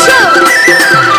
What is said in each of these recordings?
Show!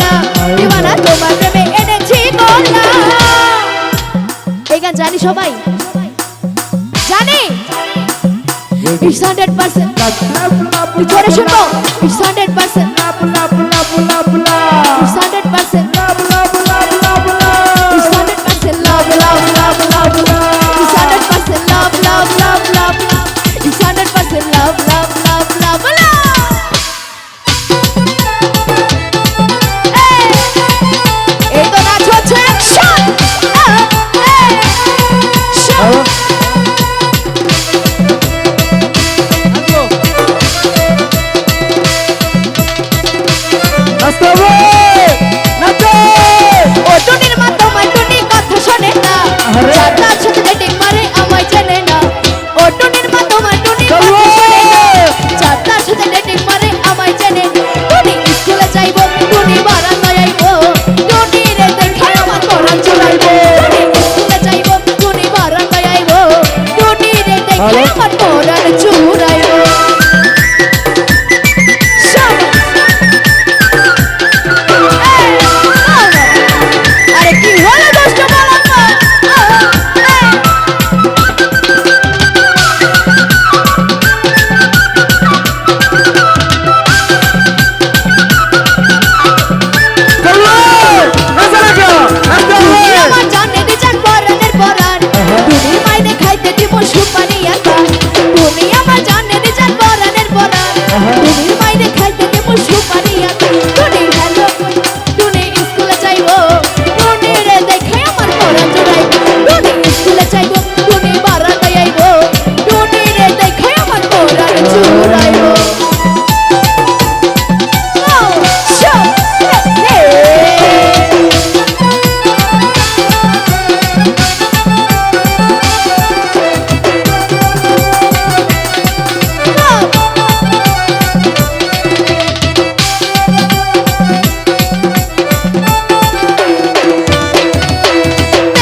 না দিবানা তোমার প্রেমে এনেছি কন্যা এই গান জানি সবাই জানি It's hundred percent love, love, love, love. It's hundred percent love, love, love, love, love. Let's go.